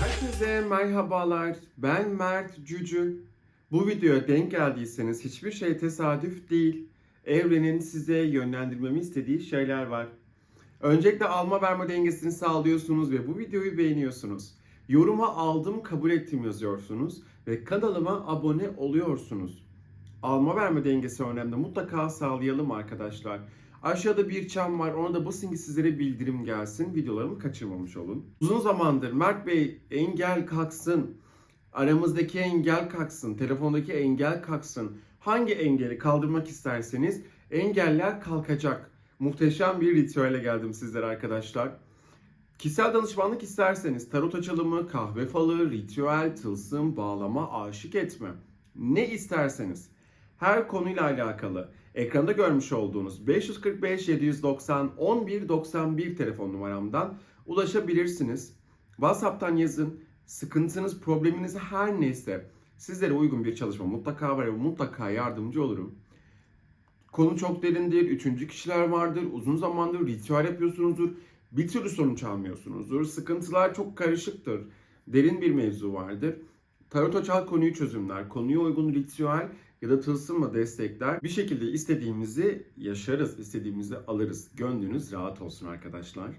Herkese merhabalar. Ben Mert Cücü. Bu videoya denk geldiyseniz hiçbir şey tesadüf değil. Evrenin size yönlendirmemi istediği şeyler var. Öncelikle alma verme dengesini sağlıyorsunuz ve bu videoyu beğeniyorsunuz. Yoruma aldım kabul ettim yazıyorsunuz ve kanalıma abone oluyorsunuz. Alma verme dengesi önemli. Mutlaka sağlayalım arkadaşlar. Aşağıda bir çan var. Ona da basın ki sizlere bildirim gelsin. Videolarımı kaçırmamış olun. Uzun zamandır Mert Bey engel kalksın. Aramızdaki engel kalksın. Telefondaki engel kalksın. Hangi engeli kaldırmak isterseniz engeller kalkacak. Muhteşem bir ritüele geldim sizlere arkadaşlar. Kişisel danışmanlık isterseniz tarot açılımı, kahve falı, ritüel, tılsım, bağlama, aşık etme. Ne isterseniz her konuyla alakalı ekranda görmüş olduğunuz 545 790 1191 telefon numaramdan ulaşabilirsiniz. WhatsApp'tan yazın. Sıkıntınız, probleminiz her neyse sizlere uygun bir çalışma mutlaka var ve mutlaka yardımcı olurum. Konu çok derindir, üçüncü kişiler vardır, uzun zamandır ritüel yapıyorsunuzdur, bir türlü sonuç almıyorsunuzdur, sıkıntılar çok karışıktır, derin bir mevzu vardır. Tarot açar konuyu çözümler, konuya uygun ritüel ya da tılsımla destekler. Bir şekilde istediğimizi yaşarız, istediğimizi alırız. Gönlünüz rahat olsun arkadaşlar.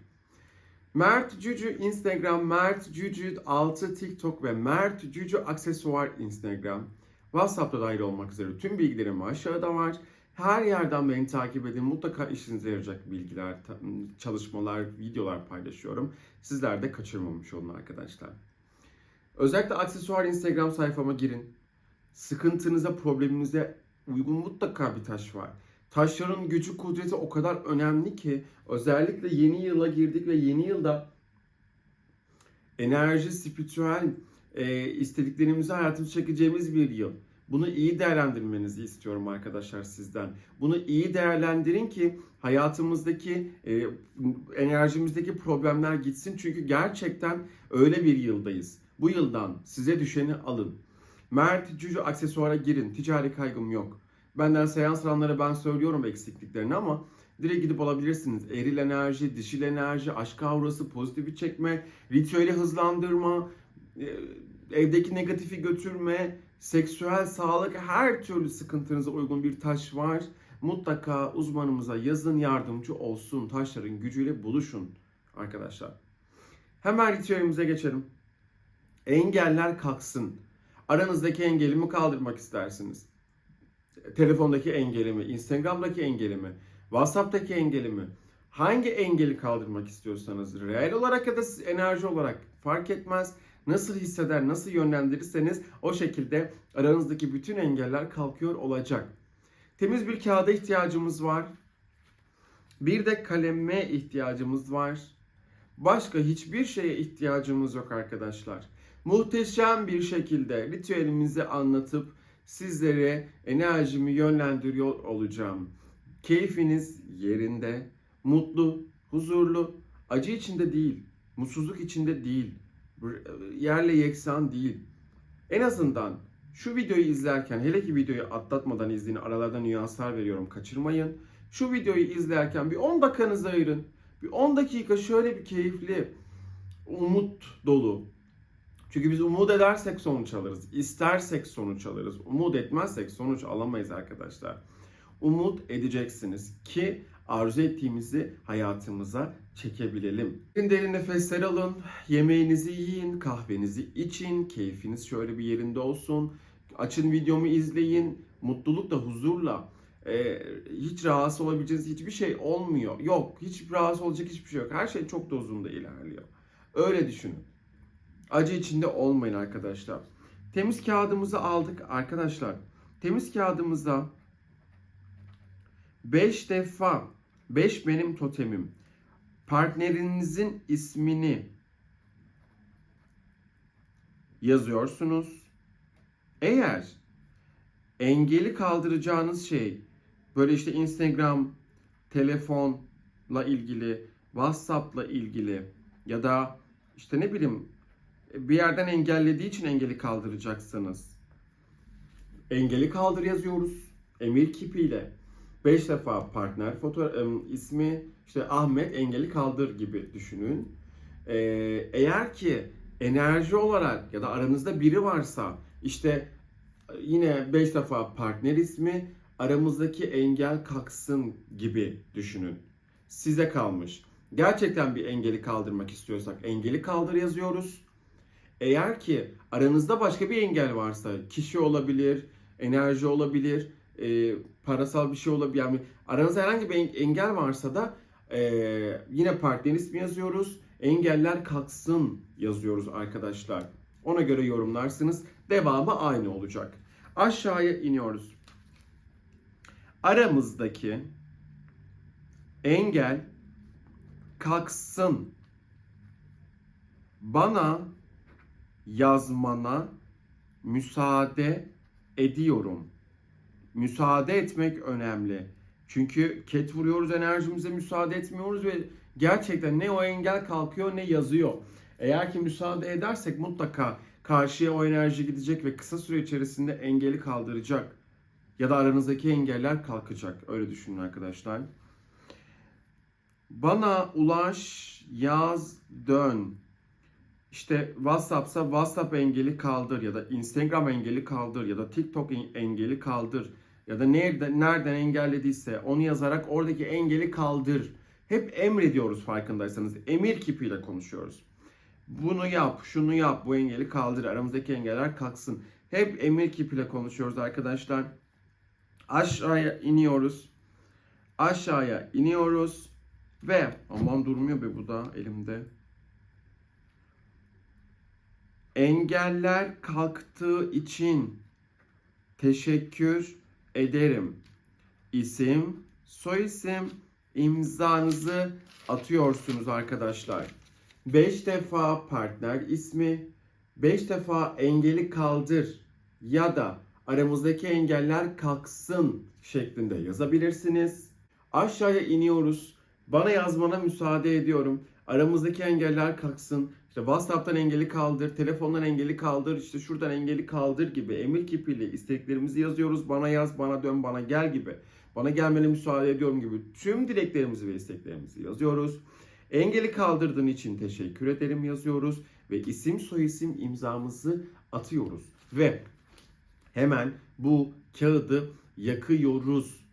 Mert Cücü Instagram, Mert Cücü 6 TikTok ve Mert Cücü aksesuar Instagram. WhatsApp'ta dahil olmak üzere tüm bilgilerim aşağıda var. Her yerden beni takip edin. Mutlaka işinize yarayacak bilgiler, çalışmalar, videolar paylaşıyorum. Sizler de kaçırmamış olun arkadaşlar. Özellikle aksesuar Instagram sayfama girin. Sıkıntınıza, probleminize uygun mutlaka bir taş var. Taşların gücü, kudreti o kadar önemli ki özellikle yeni yıla girdik ve yeni yılda enerji, spiritüel e, istediklerimizi hayatımıza çekeceğimiz bir yıl. Bunu iyi değerlendirmenizi istiyorum arkadaşlar sizden. Bunu iyi değerlendirin ki hayatımızdaki, e, enerjimizdeki problemler gitsin. Çünkü gerçekten öyle bir yıldayız. Bu yıldan size düşeni alın. Mert Cücü aksesuara girin. Ticari kaygım yok. Benden seans alanlara ben söylüyorum eksikliklerini ama direkt gidip alabilirsiniz. Eril enerji, dişil enerji, aşk aurası, pozitifi çekme, ritüeli hızlandırma, e, evdeki negatifi götürme, seksüel sağlık her türlü sıkıntınıza uygun bir taş var. Mutlaka uzmanımıza yazın yardımcı olsun. Taşların gücüyle buluşun arkadaşlar. Hemen ritüelimize geçelim. Engeller kalksın. Aranızdaki engelimi kaldırmak istersiniz. Telefondaki engelimi, Instagram'daki engelimi, WhatsApp'taki engelimi, hangi engeli kaldırmak istiyorsanız, reel olarak ya da enerji olarak fark etmez. Nasıl hisseder, nasıl yönlendirirseniz o şekilde aranızdaki bütün engeller kalkıyor olacak. Temiz bir kağıda ihtiyacımız var. Bir de kaleme ihtiyacımız var. Başka hiçbir şeye ihtiyacımız yok arkadaşlar. Muhteşem bir şekilde ritüelimizi anlatıp sizlere enerjimi yönlendiriyor olacağım. Keyfiniz yerinde, mutlu, huzurlu, acı içinde değil, mutsuzluk içinde değil, yerle yeksan değil. En azından şu videoyu izlerken, hele ki videoyu atlatmadan izleyin, aralarda nüanslar veriyorum, kaçırmayın. Şu videoyu izlerken bir 10 dakikanızı ayırın. Bir 10 dakika şöyle bir keyifli, umut dolu, çünkü biz umut edersek sonuç alırız. İstersek sonuç alırız. Umut etmezsek sonuç alamayız arkadaşlar. Umut edeceksiniz ki arzu ettiğimizi hayatımıza çekebilelim. Derin derin nefesler alın. Yemeğinizi yiyin, kahvenizi için, keyfiniz şöyle bir yerinde olsun. Açın videomu izleyin. Mutlulukla, huzurla. Ee, hiç rahatsız olabileceğiniz hiçbir şey olmuyor. Yok, hiç rahatsız olacak hiçbir şey yok. Her şey çok dozunda ilerliyor. Öyle düşünün. Acı içinde olmayın arkadaşlar. Temiz kağıdımızı aldık arkadaşlar. Temiz kağıdımıza 5 defa 5 benim totemim. Partnerinizin ismini yazıyorsunuz. Eğer engeli kaldıracağınız şey böyle işte Instagram, telefonla ilgili, WhatsApp'la ilgili ya da işte ne bileyim bir yerden engellediği için engeli kaldıracaksınız. Engeli kaldır yazıyoruz. Emir kipiyle. 5 defa partner foto em, ismi işte Ahmet engeli kaldır gibi düşünün. Ee, eğer ki enerji olarak ya da aranızda biri varsa işte yine 5 defa partner ismi aramızdaki engel kalksın gibi düşünün. Size kalmış. Gerçekten bir engeli kaldırmak istiyorsak engeli kaldır yazıyoruz. Eğer ki aranızda başka bir engel varsa kişi olabilir, enerji olabilir, e, parasal bir şey olabilir. Yani aranızda herhangi bir en- engel varsa da e, yine partner ismi yazıyoruz. Engeller kalksın yazıyoruz arkadaşlar. Ona göre yorumlarsınız. Devamı aynı olacak. Aşağıya iniyoruz. Aramızdaki engel kalksın. Bana yazmana müsaade ediyorum. Müsaade etmek önemli. Çünkü ket vuruyoruz enerjimize müsaade etmiyoruz ve gerçekten ne o engel kalkıyor ne yazıyor. Eğer ki müsaade edersek mutlaka karşıya o enerji gidecek ve kısa süre içerisinde engeli kaldıracak. Ya da aranızdaki engeller kalkacak. Öyle düşünün arkadaşlar. Bana ulaş, yaz, dön. İşte WhatsApp'sa WhatsApp engeli kaldır ya da Instagram engeli kaldır ya da TikTok en- engeli kaldır ya da nerede nereden engellediyse onu yazarak oradaki engeli kaldır. Hep emrediyoruz farkındaysanız. Emir kipiyle konuşuyoruz. Bunu yap, şunu yap, bu engeli kaldır, aramızdaki engeller kalksın. Hep emir kipiyle konuşuyoruz arkadaşlar. Aşağıya iniyoruz. Aşağıya iniyoruz ve aman durmuyor be bu da elimde. Engeller kalktığı için teşekkür ederim. İsim, soyisim, imzanızı atıyorsunuz arkadaşlar. 5 defa partner ismi, 5 defa engeli kaldır ya da aramızdaki engeller kalksın şeklinde yazabilirsiniz. Aşağıya iniyoruz. Bana yazmana müsaade ediyorum. Aramızdaki engeller kalksın. İşte WhatsApp'tan engeli kaldır, telefondan engeli kaldır, işte şuradan engeli kaldır gibi emir kipiyle isteklerimizi yazıyoruz. Bana yaz, bana dön, bana gel gibi. Bana gelmene müsaade ediyorum gibi tüm dileklerimizi ve isteklerimizi yazıyoruz. Engeli kaldırdığın için teşekkür ederim yazıyoruz ve isim soyisim imzamızı atıyoruz. Ve hemen bu kağıdı yakıyoruz.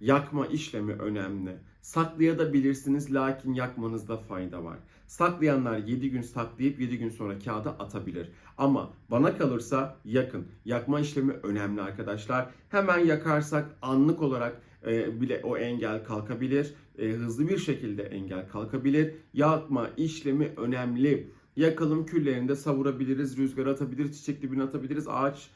Yakma işlemi önemli. Saklayabilirsiniz lakin yakmanızda fayda var. Saklayanlar 7 gün saklayıp 7 gün sonra kağıda atabilir. Ama bana kalırsa yakın. Yakma işlemi önemli arkadaşlar. Hemen yakarsak anlık olarak e, bile o engel kalkabilir. E, hızlı bir şekilde engel kalkabilir. Yakma işlemi önemli. Yakalım küllerini de savurabiliriz, rüzgara atabiliriz, çiçek dibine atabiliriz, ağaç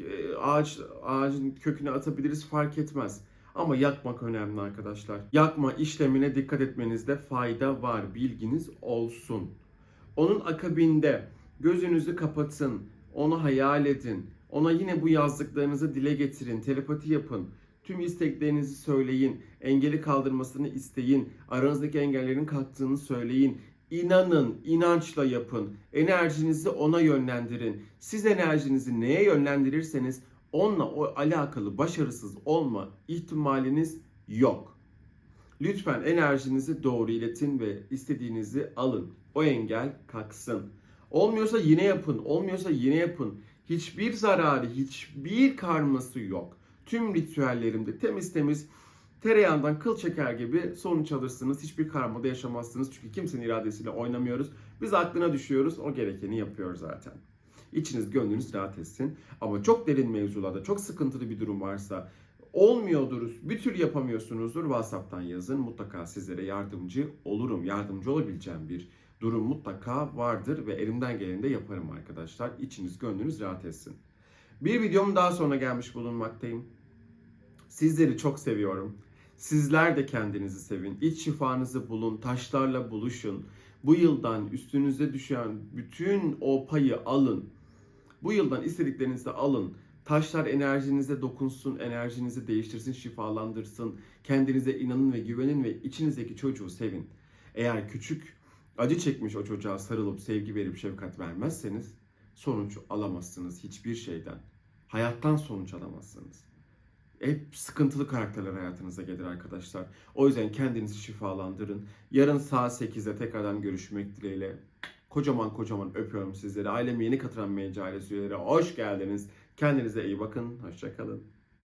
e, ağaç ağacın köküne atabiliriz fark etmez. Ama yakmak önemli arkadaşlar. Yakma işlemine dikkat etmenizde fayda var. Bilginiz olsun. Onun akabinde gözünüzü kapatın. Onu hayal edin. Ona yine bu yazdıklarınızı dile getirin. Telepati yapın. Tüm isteklerinizi söyleyin. Engeli kaldırmasını isteyin. Aranızdaki engellerin kalktığını söyleyin. İnanın, inançla yapın. Enerjinizi ona yönlendirin. Siz enerjinizi neye yönlendirirseniz onunla o alakalı başarısız olma ihtimaliniz yok. Lütfen enerjinizi doğru iletin ve istediğinizi alın. O engel kalksın. Olmuyorsa yine yapın, olmuyorsa yine yapın. Hiçbir zararı, hiçbir karması yok. Tüm ritüellerimde temiz temiz tereyağından kıl çeker gibi sonuç alırsınız. Hiçbir karmada yaşamazsınız. Çünkü kimsenin iradesiyle oynamıyoruz. Biz aklına düşüyoruz. O gerekeni yapıyor zaten. İçiniz gönlünüz rahat etsin. Ama çok derin mevzularda, çok sıkıntılı bir durum varsa, olmuyordur, bir tür yapamıyorsunuzdur. WhatsApp'tan yazın. Mutlaka sizlere yardımcı olurum. Yardımcı olabileceğim bir durum mutlaka vardır ve elimden geleni de yaparım arkadaşlar. İçiniz gönlünüz rahat etsin. Bir videom daha sonra gelmiş bulunmaktayım. Sizleri çok seviyorum. Sizler de kendinizi sevin. İç şifanızı bulun. Taşlarla buluşun. Bu yıldan üstünüze düşen bütün o payı alın. Bu yıldan istediklerinizi alın. Taşlar enerjinize dokunsun, enerjinizi değiştirsin, şifalandırsın. Kendinize inanın ve güvenin ve içinizdeki çocuğu sevin. Eğer küçük, acı çekmiş o çocuğa sarılıp sevgi verip şefkat vermezseniz sonuç alamazsınız hiçbir şeyden. Hayattan sonuç alamazsınız. Hep sıkıntılı karakterler hayatınıza gelir arkadaşlar. O yüzden kendinizi şifalandırın. Yarın saat 8'de tekrardan görüşmek dileğiyle. Kocaman kocaman öpüyorum sizleri. Aileme yeni katılan meclis üyeleri hoş geldiniz. Kendinize iyi bakın. Hoşçakalın.